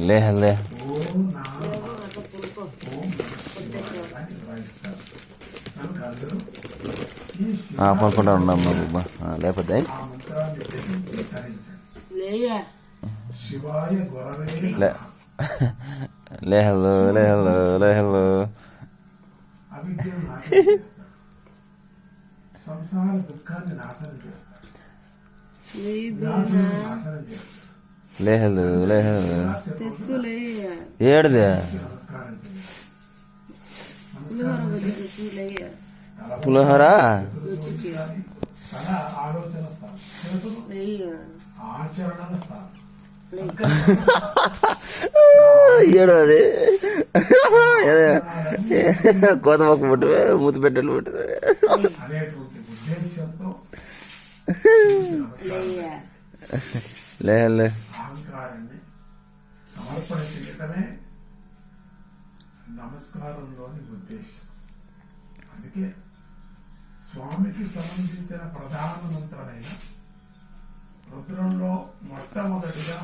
లే లే ఓం నా ఓం నమః అని నిర్వహిస్తారు కనుక అందరూ ఈ శివ ఆ, పడుకుంటా ఉండమ్మా బుబ్బా ఆ, లేకపోతే ఆ మంత్రాన్ని జపించి ధరించండి శివాయ గురవే లే లే హలో లే హలో లే హలో అవిద్యను నాశనం చేస్తారు సంసార దుఃఖాన్ని నాశనం చేస్తారు వ్యాధులను నాశనం చేస్తారు లే హలో లే హలో. తెస్సులే ఏడుదే? పులిహోర? తల ఆలోచన స్థానం చేతులు ఆచరణల స్థానం ఏడు అది కోత మొక్క పుట్టు మూతి పెట్టలు పుట్టు అనేటువంటి ఉద్దేశంతో లే లే. అహంకారాన్ని సమర్పణ చేయటమే నమస్కారంలోని ఉద్దేశం. అందుకే స్వామికి సంబంధించిన ప్రధాన మంత్రమైన రుద్రంలో మొట్టమొదటిగా